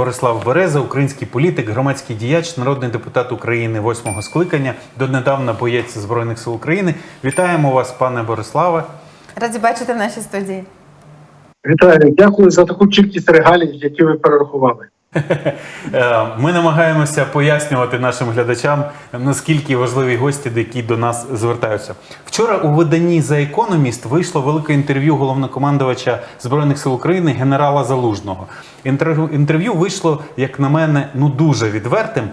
Борислав Береза, український політик, громадський діяч, народний депутат України восьмого скликання, донедавна боєць Збройних сил України. Вітаємо вас, пане Бориславе. Раді бачити в нашій студії. Вітаю, дякую за таку кількість регалій, які ви перерахували. Е, Ми намагаємося пояснювати нашим глядачам, наскільки важливі гості, які до нас звертаються. Вчора у виданні за економіст вийшло велике інтерв'ю головнокомандувача збройних сил України генерала Залужного. Інтерв'ю вийшло, як на мене, ну дуже відвертим.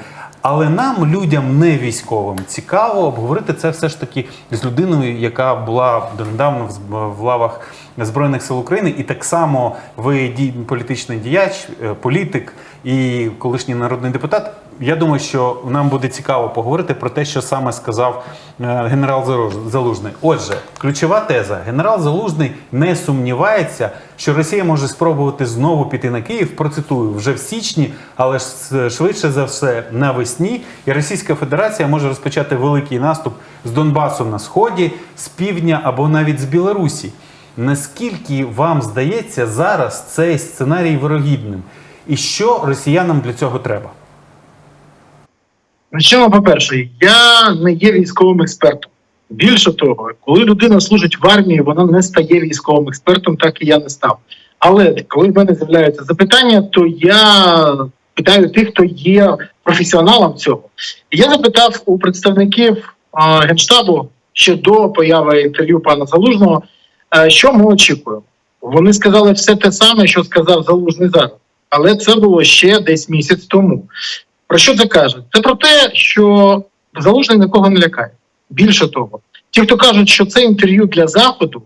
Але нам, людям не військовим, цікаво обговорити це все ж таки з людиною, яка була донедавна в лавах Збройних сил України, і так само ви політичний діяч, е, політик і колишній народний депутат. Я думаю, що нам буде цікаво поговорити про те, що саме сказав е, генерал Залужний. Отже, ключова теза: генерал Залужний не сумнівається, що Росія може спробувати знову піти на Київ. Процитую вже в січні, але швидше за все навесні. І Російська Федерація може розпочати великий наступ з Донбасу на сході, з півдня або навіть з Білорусі. Наскільки вам здається зараз цей сценарій вирогідним? І що росіянам для цього треба? Почнемо, по-перше, я не є військовим експертом. Більше того, коли людина служить в армії, вона не стає військовим експертом, так і я не став. Але коли в мене з'являються запитання, то я питаю тих, хто є професіоналом цього. Я запитав у представників а, генштабу ще до появи інтерв'ю пана Залужного, а, що ми очікуємо. Вони сказали все те саме, що сказав Залужний зараз, але це було ще десь місяць тому. Про що це каже? Це про те, що залужний нікого не лякає. Більше того, ті, хто кажуть, що це інтерв'ю для заходу,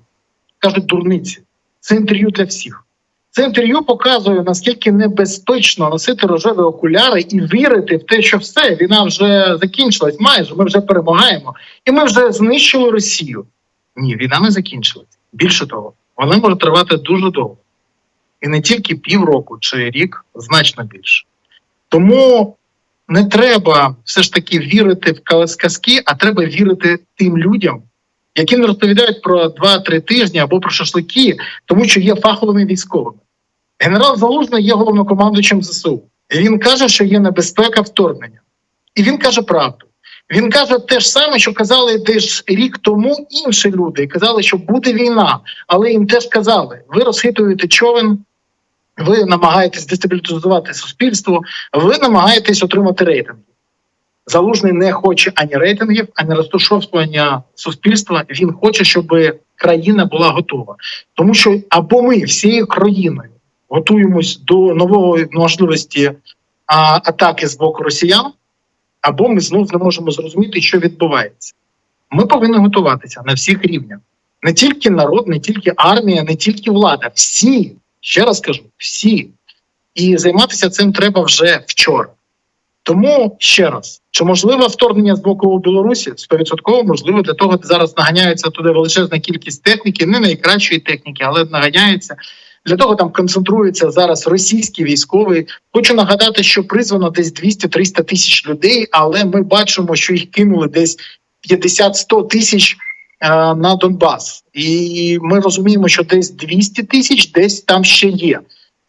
кажуть дурниці. Це інтерв'ю для всіх. Це інтерв'ю показує, наскільки небезпечно носити рожеві окуляри і вірити в те, що все, війна вже закінчилась, майже ми вже перемагаємо, і ми вже знищили Росію. Ні, війна не закінчилась. Більше того, вона може тривати дуже довго. І не тільки півроку чи рік, значно більше. Тому не треба все ж таки вірити в каз- казки, а треба вірити тим людям, які не розповідають про 2-3 тижні або про шашлики, тому що є фаховими військовими. Генерал Залужний є головнокомандуючим ЗСУ. І він каже, що є небезпека вторгнення. І він каже правду. Він каже те ж саме, що казали десь рік тому інші люди, і казали, що буде війна, але їм теж казали: ви розхитуєте човен, ви намагаєтесь дестабілізувати суспільство, ви намагаєтесь отримати рейтинги. Залужний не хоче ані рейтингів, ані розташовування суспільства. Він хоче, щоб країна була готова. Тому що або ми всією країною готуємось до нової можливості а, атаки з боку росіян, або ми знов не можемо зрозуміти, що відбувається. Ми повинні готуватися на всіх рівнях. Не тільки народ, не тільки армія, не тільки влада. Всі, ще раз кажу, всі. І займатися цим треба вже вчора. Тому ще раз, чи можливе вторгнення з боку Білорусі? 100% можливо, для того зараз наганяється туди величезна кількість техніки, не найкращої техніки, але наганяється. Для того там концентрується зараз російські військові. Хочу нагадати, що призвано десь 200-300 тисяч людей, але ми бачимо, що їх кинули десь 50-100 тисяч на Донбас, і ми розуміємо, що десь 200 тисяч десь там ще є.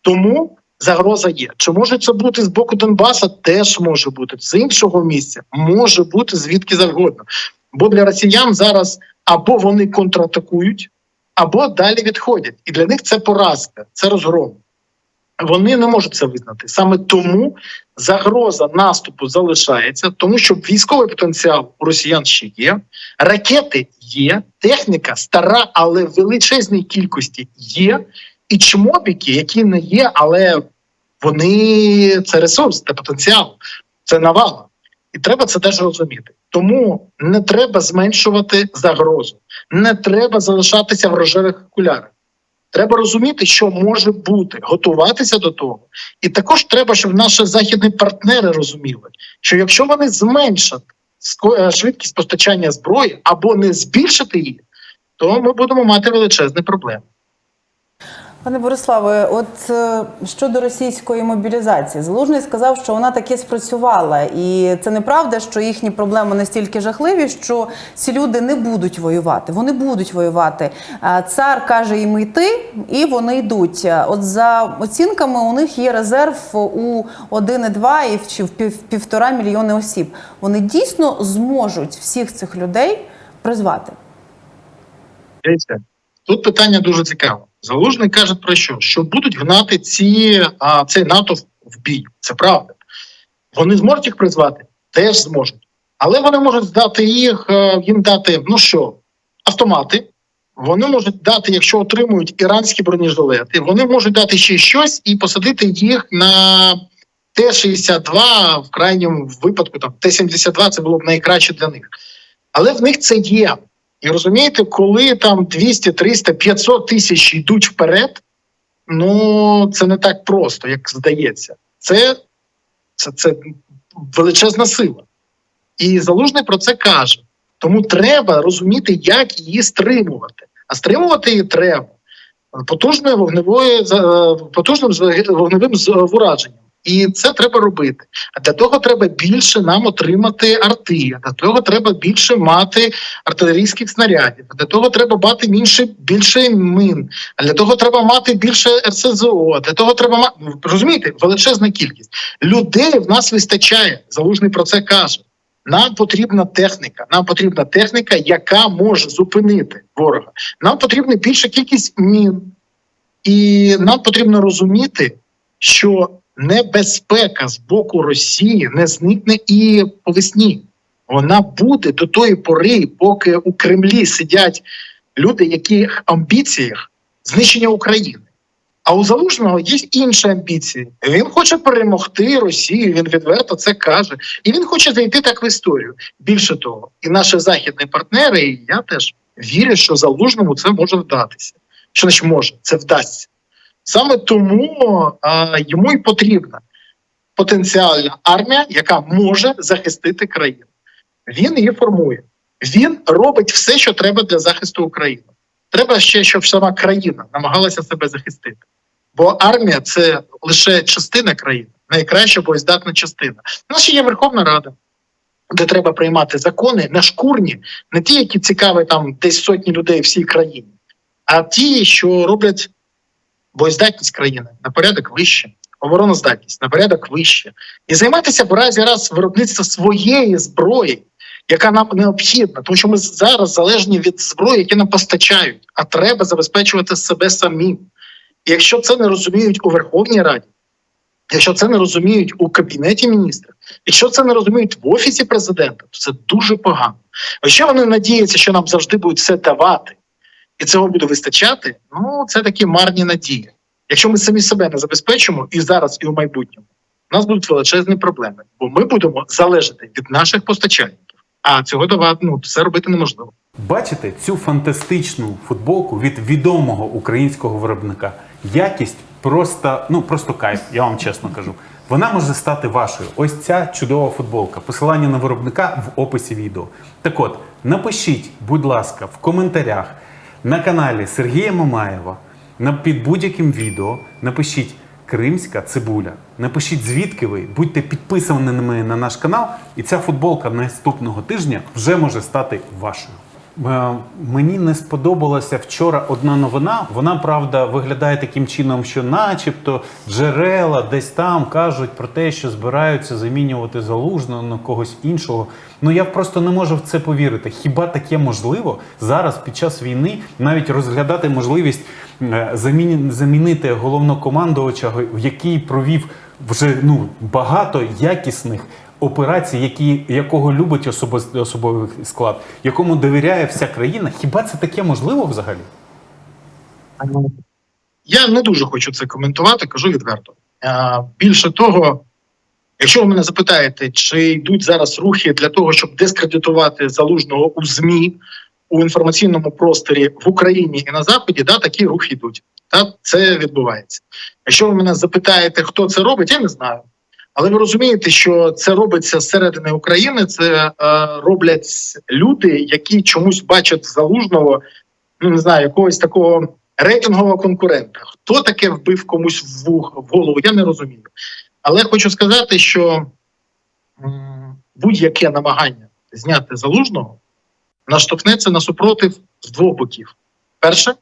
Тому загроза є. Чи може це бути з боку Донбаса? Теж може бути з іншого місця, може бути звідки завгодно. Бо для росіян зараз або вони контратакують, або далі відходять. І для них це поразка, це розгром. Вони не можуть це визнати. Саме тому загроза наступу залишається, тому що військовий потенціал у росіян ще є, ракети є, техніка стара, але в величезній кількості є. І чмобіки, які не є, але вони це ресурс, це потенціал, це навала. І треба це теж розуміти. Тому не треба зменшувати загрозу, не треба залишатися в рожевих окулярах. Треба розуміти, що може бути, готуватися до того. І також треба, щоб наші західні партнери розуміли, що якщо вони зменшать е, швидкість постачання зброї або не збільшити її, то ми будемо мати величезні проблеми. Пане Бориславе, от е, щодо російської мобілізації, Залужний сказав, що вона таки спрацювала, і це неправда, що їхні проблеми настільки жахливі, що ці люди не будуть воювати. Вони будуть воювати. Цар каже їм йти, і вони йдуть. От за оцінками, у них є резерв у 1,2 і чи в пів- півтора мільйони осіб. Вони дійсно зможуть всіх цих людей призвати. Тут питання дуже цікаве. Залужний каже про що? Що будуть гнати ці, а, цей НАТО в бій. Це правда. Вони зможуть їх призвати? Теж зможуть. Але вони можуть здати їх, е, їм дати, ну що, автомати. Вони можуть дати, якщо отримують іранські бронежилети, вони можуть дати ще щось і посадити їх на Т-62, в крайньому випадку, там Т-72 це було б найкраще для них. Але в них це є. І розумієте, коли там 200, 300, 500 тисяч йдуть вперед, ну це не так просто, як здається. Це, це, це величезна сила. І залужний про це каже. Тому треба розуміти, як її стримувати. А стримувати її треба потужною вогневою потужним вогневим ураженням. І це треба робити. А для того треба більше нам отримати арти. Для того треба більше мати артилерійських снарядів. Для того треба мати більше, більше мин. А для того треба мати більше РСЗО. Для того треба мати розумієте, величезна кількість людей в нас вистачає. Залужний про це каже. Нам потрібна техніка. Нам потрібна техніка, яка може зупинити ворога. Нам потрібна більша кількість мін, і нам потрібно розуміти, що небезпека з боку Росії не зникне і по весні. Вона буде до тої пори, поки у Кремлі сидять люди, яких амбіціях знищення України. А у Залужного є інші амбіції. Він хоче перемогти Росію. Він відверто це каже, і він хоче зайти так в історію. Більше того, і наші західні партнери, і я теж вірю, що залужному це може вдатися. Що значить може, це вдасться. Саме тому а, йому й потрібна потенціальна армія, яка може захистити країну. Він її формує. Він робить все, що треба для захисту України. Треба ще, щоб сама країна намагалася себе захистити. Бо армія це лише частина країни, найкраща боєздатна частина. У нас ще є Верховна Рада, де треба приймати закони не шкурні, не ті, які цікаві там десь сотні людей всій країні, а ті, що роблять боєздатність країни на порядок вище, обороноздатність на порядок вище, і займатися в разі раз виробництва своєї зброї, яка нам необхідна, тому що ми зараз залежні від зброї, які нам постачають, а треба забезпечувати себе самим. І якщо це не розуміють у Верховній Раді, якщо це не розуміють у кабінеті міністрів, якщо це не розуміють в офісі президента, то це дуже погано. Якщо вони надіються, що нам завжди будуть все давати, і цього буде вистачати, ну це такі марні надії. Якщо ми самі себе не забезпечимо і зараз, і у майбутньому, у нас будуть величезні проблеми, бо ми будемо залежати від наших постачальників. А цього давати ну це робити неможливо. Бачите цю фантастичну футболку від відомого українського виробника. Якість просто, ну просто кайф, я вам чесно кажу. Вона може стати вашою. Ось ця чудова футболка. Посилання на виробника в описі відео. Так от, напишіть, будь ласка, в коментарях на каналі Сергія Мамаєва на під будь-яким відео. Напишіть Кримська цибуля. Напишіть, звідки ви, будьте підписаними на наш канал, і ця футболка наступного тижня вже може стати вашою. Е, Мені не сподобалася вчора одна новина. Вона правда виглядає таким чином, що, начебто, джерела десь там кажуть про те, що збираються замінювати залужного на когось іншого. Ну я просто не можу в це повірити. Хіба таке можливо зараз під час війни навіть розглядати можливість е, замінити головнокомандувача, який провів вже ну багато якісних операцій, які, якого любить особис- особовий склад, якому довіряє вся країна. Хіба це таке можливо взагалі? Я не дуже хочу це коментувати, кажу відверто. Е, Більше того, якщо ви мене запитаєте, чи йдуть зараз рухи для того, щоб дискредитувати залужного у ЗМІ у інформаційному просторі в Україні і на Заході, да, такі рухи йдуть. Та це відбувається. Якщо ви мене запитаєте, хто це робить, я не знаю. Але ви розумієте, що це робиться зсередини України. Це е, роблять люди, які чомусь бачать залужного, ну не знаю, якогось такого рейтингового конкурента. Хто таке вбив комусь в вух в голову, я не розумію. Але хочу сказати, що будь-яке намагання зняти залужного наштовхнеться на супротив з двох боків. Перше,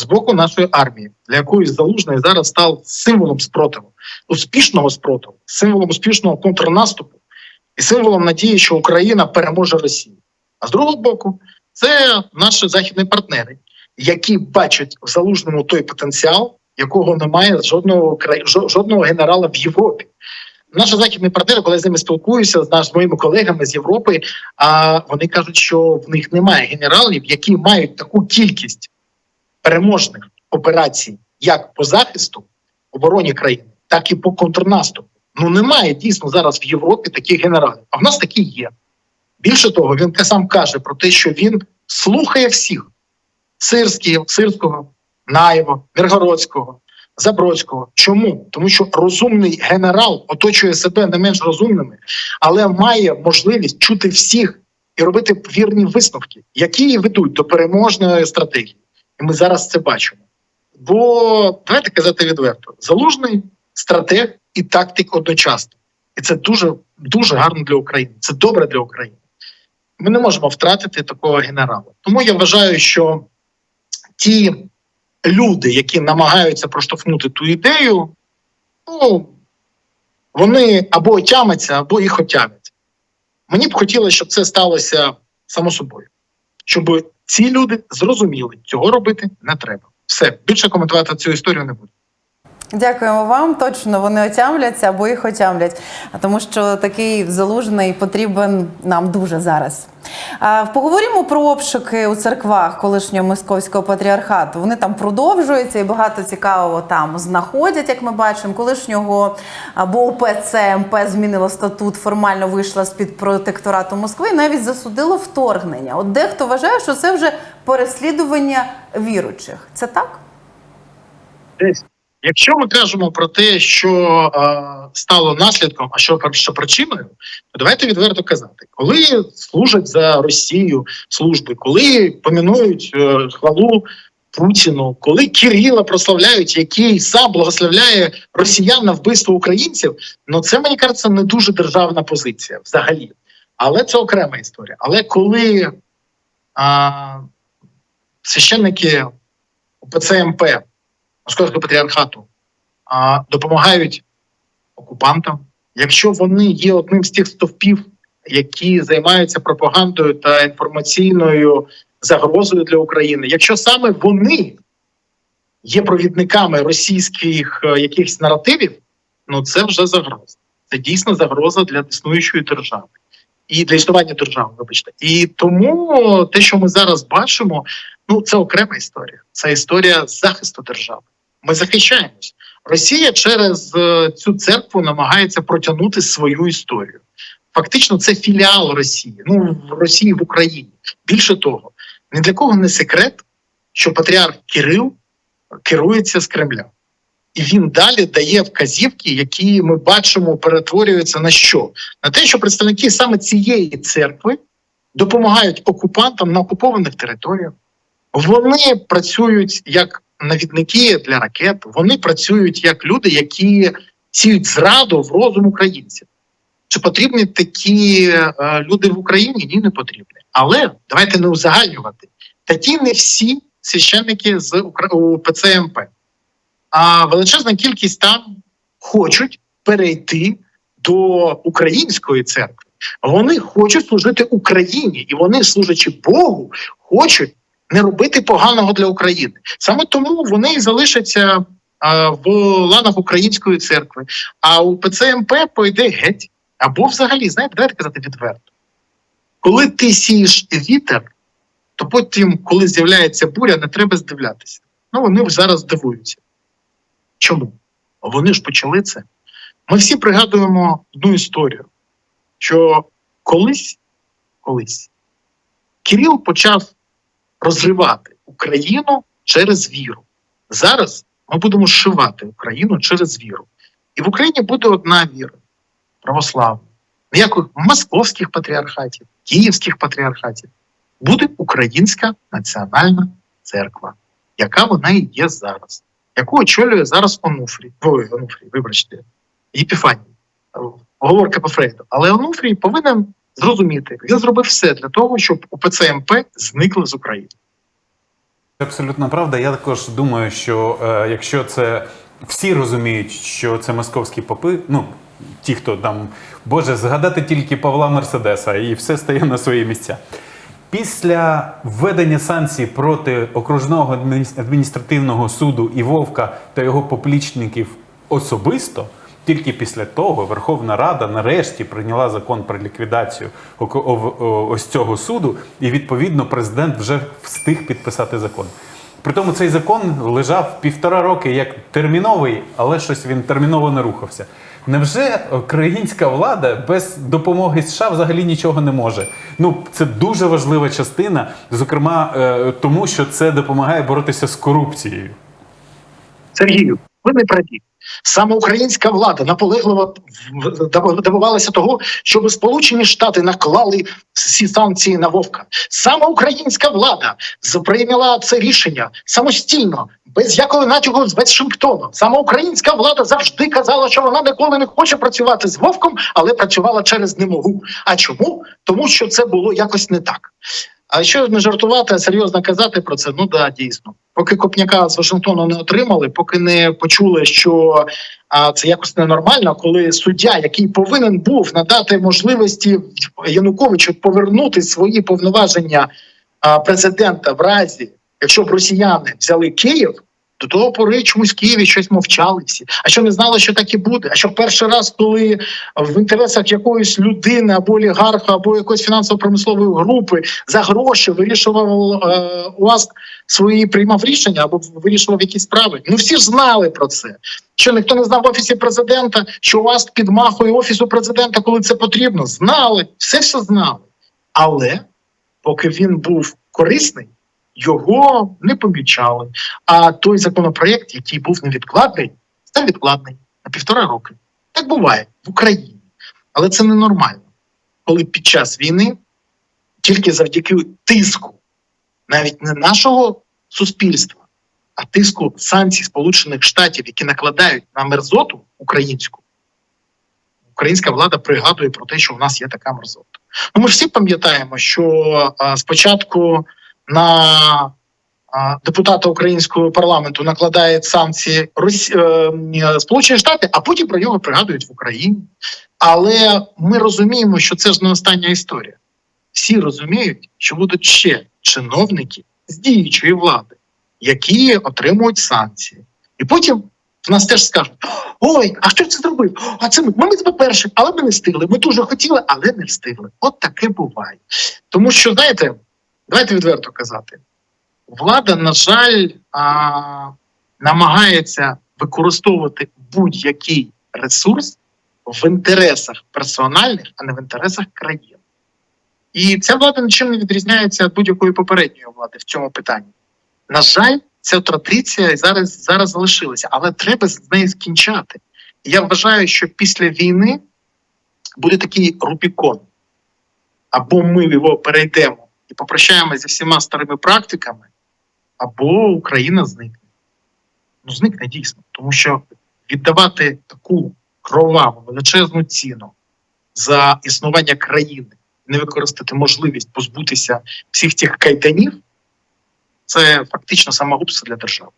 з боку нашої армії, для якої залужний зараз став символом спротиву, успішного спротиву, символом успішного контрнаступу і символом надії, що Україна переможе Росію. А з другого боку, це наші західні партнери, які бачать в залужному той потенціал, якого немає жодного жодного генерала в Європі. Наші західні партнери, коли я з ними спілкуюся з наш- з моїми колегами з Європи, а вони кажуть, що в них немає генералів, які мають таку кількість переможних операцій, як по захисту обороні країни, так і по контрнаступу. Ну немає дійсно зараз в Європі таких генералів. А в нас такі є. Більше того, він сам каже про те, що він слухає всіх: Сирського, Сирського, Наєва, Миргородського, Забродського. Чому? Тому що розумний генерал оточує себе не менш розумними, але має можливість чути всіх і робити вірні висновки, які ведуть до переможної стратегії. І ми зараз це бачимо. Бо давайте казати відверто: залужний стратег і тактик одночасно. І це дуже дуже гарно для України. Це добре для України. Ми не можемо втратити такого генерала. Тому я вважаю, що ті люди, які намагаються проштовхнути ту ідею, ну вони або отяматься, або їх отямять. Мені б хотілося, щоб це сталося само собою, щоб ці люди зрозуміли, цього робити не треба. Все більше коментувати цю історію не буду. Дякуємо вам. Точно вони отямляться або їх отямлять, тому що такий залужний потрібен нам дуже зараз. Поговоримо про обшуки у церквах колишнього московського патріархату. Вони там продовжуються і багато цікавого там знаходять, як ми бачимо. Колишнього або УПЦ МП змінило статут, формально вийшла з під протекторату Москви і навіть засудило вторгнення. От дехто вважає, що це вже переслідування віручих. Це так? Десь. Якщо ми кажемо про те, що е, стало наслідком, а що, що причиною, то давайте відверто казати, коли служать за Росію служби, коли помінують е, хвалу Путіну, коли Кирила прославляють, який сам благословляє росіян на вбивство українців, ну це мені кажеться не дуже державна позиція взагалі. Але це окрема історія. Але коли а, священники УПЦ МП Московського патріархату а, допомагають окупантам, якщо вони є одним з тих стовпів, які займаються пропагандою та інформаційною загрозою для України, якщо саме вони є провідниками російських е, якихось наративів, ну це вже загроза. Це дійсно загроза для існуючої держави і для існування держави. Вибачте, і тому те, що ми зараз бачимо, ну це окрема історія. Це історія захисту держави. Ми захищаємось. Росія через е, цю церкву намагається протягнути свою історію. Фактично, це філіал Росії. Ну в Росії в Україні. Більше того, ні для кого не секрет, що патріарх Кирил керується з Кремля. І він далі дає вказівки, які ми бачимо, перетворюються на що? На те, що представники саме цієї церкви допомагають окупантам на окупованих територіях. Вони працюють як навідники для ракет, вони працюють як люди, які сіють зраду в розум українців. Чи потрібні такі е, люди в Україні? Ні, не потрібні. Але давайте не узагальнювати. Такі не всі священники з Укра- УПЦ МП. А величезна кількість там хочуть перейти до української церкви. Вони хочуть служити Україні, і вони, служачи Богу, хочуть не робити поганого для України. Саме тому вони і залишаться а, в ланах української церкви. А у ПЦМП пойде геть. Або взагалі, знаєте, давайте казати відверто. Коли ти сієш вітер, то потім, коли з'являється буря, не треба здивлятися. Ну вони зараз дивуються. Чому? Вони ж почали це. Ми всі пригадуємо одну історію, що колись, колись Кирил почав розривати Україну через віру. Зараз ми будемо зшивати Україну через віру. І в Україні буде одна віра православна. Ніяких московських патріархатів, київських патріархатів. Буде Українська національна церква, яка вона і є зараз, яку очолює зараз Онуфрій. Ой, Онуфрій, вибачте, Єпіфаній. Говорка по Фрейду. Але Онуфрій повинен зрозуміти, він зробив все для того, щоб УПЦ МП зникли з України. Абсолютно правда. Я також думаю, що е, якщо це всі розуміють, що це московські попи, ну ті, хто там, Боже, згадати тільки Павла Мерседеса, і все стає на свої місця. Після введення санкцій проти окружного адміністративного суду і Вовка та його поплічників особисто, тільки після того Верховна Рада нарешті прийняла закон про ліквідацію ось цього суду, і відповідно президент вже встиг підписати закон. Притому цей закон лежав півтора роки як терміновий, але щось він терміново не рухався. Невже українська влада без допомоги США взагалі нічого не може? Ну це дуже важлива частина, зокрема е, тому, що це допомагає боротися з корупцією. Сергію, ви не праві. Саме українська влада наполегливо добивалася того, щоб Сполучені Штати наклали всі санкції на Вовка. Саме українська влада прийняла це рішення самостійно, без якого натягу з Вашингтону. Саме українська влада завжди казала, що вона ніколи не хоче працювати з Вовком, але працювала через немогу. А чому? Тому що це було якось не так. А що не жартувати, а серйозно казати про це, ну да, дійсно. Поки Копняка з Вашингтону не отримали, поки не почули, що а, це якось ненормально, коли суддя, який повинен був надати можливості Януковичу повернути свої повноваження а, президента в разі, якщо б росіяни взяли Київ. До того пори чомусь в Києві щось мовчали всі. А що не знали, що так і буде? А що перший раз, коли в інтересах якоїсь людини або олігарха, або якоїсь фінансово-промислової групи за гроші вирішував е, УАЗ свої приймав рішення або вирішував якісь справи. Ну всі ж знали про це. Що ніхто не знав в офісі президента, що УАЗ підмахує офісу президента, коли це потрібно. Знали, все все знали. Але поки він був корисний, його не помічали. А той законопроєкт, який був невідкладний, став відкладний на півтора роки. Так буває в Україні. Але це ненормально, коли під час війни тільки завдяки тиску, навіть не нашого суспільства, а тиску санкцій Сполучених Штатів, які накладають на мерзоту українську, українська влада пригадує про те, що в нас є така мерзота. Ну, ми всі пам'ятаємо, що а, спочатку на депутата українського парламенту накладають санкції Росі... е, Сполучені Штати, а потім про нього пригадують в Україні. Але ми розуміємо, що це ж не остання історія. Всі розуміють, що будуть ще чиновники з діючої влади, які отримують санкції. І потім в нас теж скажуть: ой, а хто це зробив? А це ми. Ми ми перші, але ми не встигли. Ми дуже хотіли, але не встигли. От таке буває. Тому що, знаєте, давайте відверто казати, влада, на жаль, а, намагається використовувати будь-який ресурс в інтересах персональних, а не в інтересах країни. І ця влада нічим не відрізняється від будь-якої попередньої влади в цьому питанні. На жаль, ця традиція зараз, зараз залишилася, але треба з нею скінчати. Я вважаю, що після війни буде такий Рубікон. Або ми його перейдемо і попрощаємося зі всіма старими практиками, або Україна зникне. Ну, зникне дійсно, тому що віддавати таку кроваву величезну ціну за існування країни, не використати можливість позбутися всіх тих кайтанів, це фактично самогубство для держави.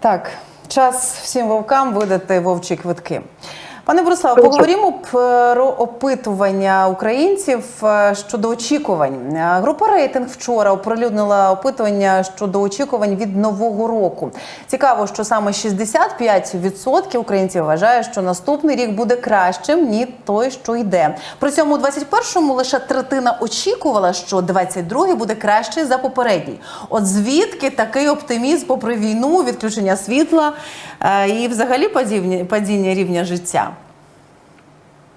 Так, час всім вовкам видати вовчі квитки. Пане Бориславе, поговоримо про опитування українців е, щодо очікувань. Е, Група рейтинг вчора оприлюднила опитування щодо очікувань від нового року. Цікаво, що саме 65% українців вважає, що наступний рік буде кращим ніж той, що йде. При цьому у 21-му лише третина очікувала, що 22-й буде кращий за попередній. От звідки такий оптимізм попри війну, відключення світла е, і взагалі падіння рівня життя?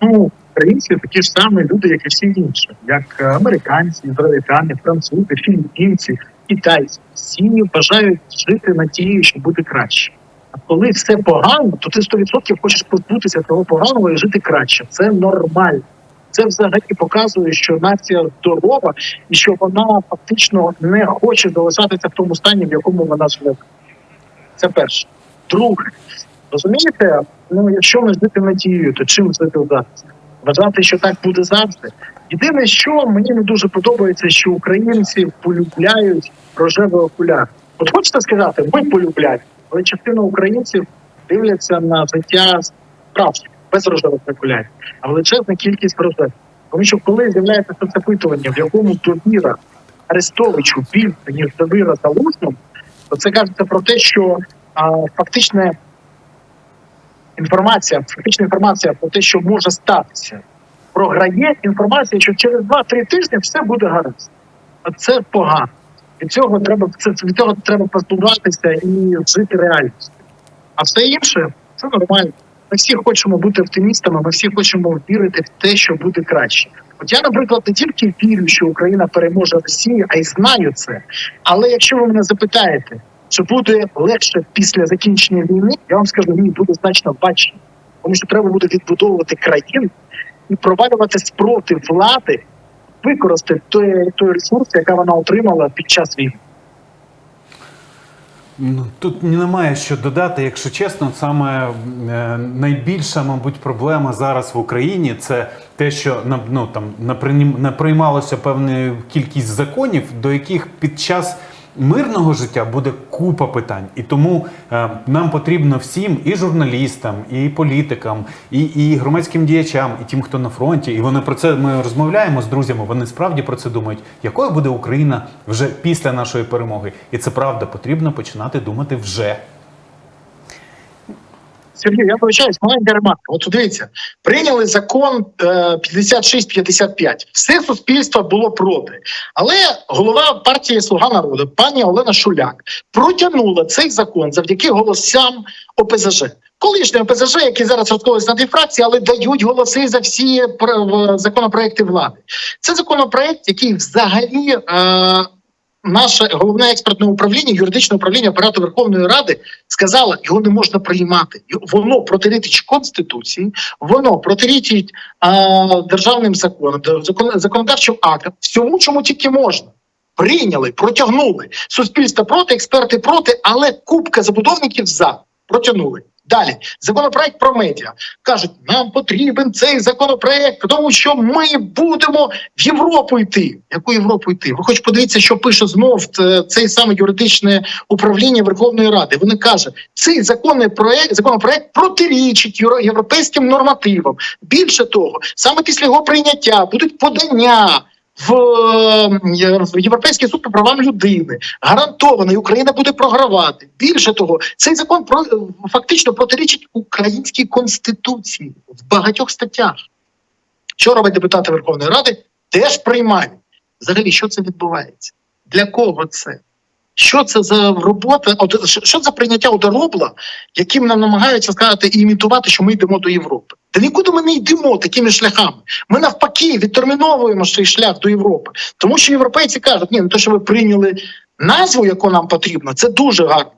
Ну, українці такі ж самі люди, як і всі інші, як е, американці, ізраїльтяни, французи, філіппінці, китайці. Всі бажають жити надією, що буде краще. А коли все погано, то ти 100% хочеш позбутися того поганого і жити краще. Це нормально. Це взагалі показує, що нація здорова і що вона фактично не хоче залишатися в тому стані, в якому вона живе. Це перше. Друге, розумієте, ну якщо ми жити надією, то чим жити зараз? Вважати, що так буде завжди. Єдине, що мені не дуже подобається, що українці полюбляють рожевий окуляр. От хочете сказати, ми полюбляємо, але частина українців дивляться на життя справжнє, без рожевих окулярів, а величезна кількість рожевих. Тому що коли з'являється соцопитування, в якому довіра Арестовичу більше, ніж довіра Залужному, то це кажеться про те, що а, фактична інформація, фактична інформація про те, що може статися, програє інформація, що через 2-3 тижні все буде гаразд. А це погано. Від цього треба це від цього треба позбуватися і жити реальністю. А все інше це нормально. Ми всі хочемо бути оптимістами, ми всі хочемо вірити в те, що буде краще. От я, наприклад, не тільки вірю, що Україна переможе Росію, а й знаю це. Але якщо ви мене запитаєте, чи буде легше після закінчення війни, я вам скажу, ні, буде значно важче. Тому що треба буде відбудовувати країну і провалювати спротив влади, використати той, той ресурс, який вона отримала під час війни. Ну, тут немає що додати, якщо чесно, саме е, найбільша, мабуть, проблема зараз в Україні це те, що ну, там наприймалося певна кількість законів, до яких під час мирного життя буде купа питань. І тому е, нам потрібно всім, і журналістам, і політикам, і, і громадським діячам, і тим, хто на фронті. І вони про це ми розмовляємо з друзями. Вони справді про це думають, якою буде Україна вже після нашої перемоги. І це правда, потрібно починати думати вже. Сергій, я вибачаюсь, маленька ремарка. От дивіться, прийняли закон е, 56-55. Все суспільство було проти. Але голова партії Слуга народу, пані Олена Шуляк, протягнула цей закон завдяки голосам ОПЗЖ. Колишні ОПЗЖ, які зараз розколись на дві фракції, але дають голоси за всі законопроекти влади. Це законопроект, який взагалі. Е, Наше головне експертне управління, юридичне управління апарату Верховної Ради сказало, його не можна приймати. Воно протирічить конституції, воно протирічить державним законам, законодавчим актам, всьому, чому тільки можна. Прийняли, протягнули. Суспільство проти, експерти проти, але купка забудовників за протягнули. Далі законопроект про медіа кажуть, нам потрібен цей законопроект, тому що ми будемо в Європу йти. Яку Європу йти? Ви хоч подивіться, що пише знов е, цей саме юридичне управління Верховної Ради. Вони кажуть, цей законний проект, законопроект протирічить євро- європейським нормативам. Більше того, саме після його прийняття будуть подання. В, е, в Європейський суд по правам людини гарантовано, і Україна буде програвати. Більше того, цей закон про фактично протирічить українській конституції в багатьох статтях. Що роблять депутати Верховної Ради? Теж приймають. Взагалі, що це відбувається? Для кого це? Що це за робота? От що що за прийняття одоробла, яким нам намагаються сказати і імітувати, що ми йдемо до Європи? Та нікуди ми не йдемо такими шляхами. Ми навпаки відтерміновуємо цей шлях до Європи. Тому що європейці кажуть, ні, ну те, що ви прийняли назву, яку нам потрібно, це дуже гарно.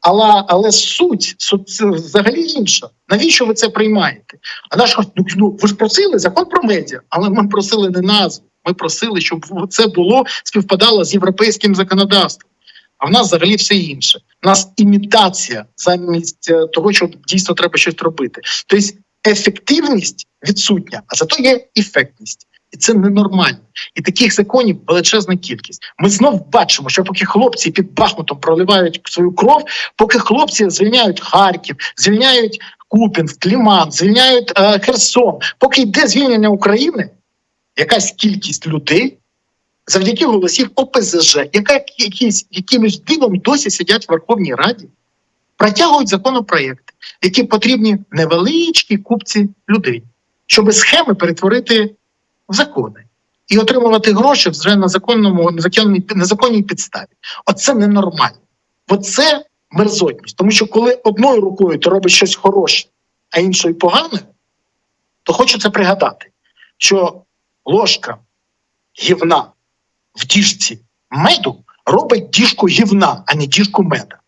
Але, але суть, суть взагалі інша. Навіщо ви це приймаєте? А наш ну, ну ви ж просили закон про медіа, але ми просили не назву. Ми просили, щоб це було співпадало з європейським законодавством. А в нас взагалі все інше. У нас імітація замість е, того, що дійсно треба щось робити. Тобто ефективність відсутня, а зато є ефектність. І це ненормально. І таких законів величезна кількість. Ми знов бачимо, що поки хлопці під Бахмутом проливають свою кров, поки хлопці звільняють Харків, звільняють Купінськ, Ліман, звільняють е, Херсон, поки йде звільнення України, якась кількість людей завдяки голосів ОПЗЖ, яка якісь якимось дивом досі сидять в Верховній Раді, протягують законопроекти, які потрібні невеличкій купці людей, щоб схеми перетворити в закони і отримувати гроші вже на законному на законній, на законній підставі. Оце ненормально. Оце мерзотність. Тому що коли одною рукою ти робиш щось хороше, а іншою погане, то це пригадати, що ложка гівна в діжці меду робить діжку гівна, а не діжку меда.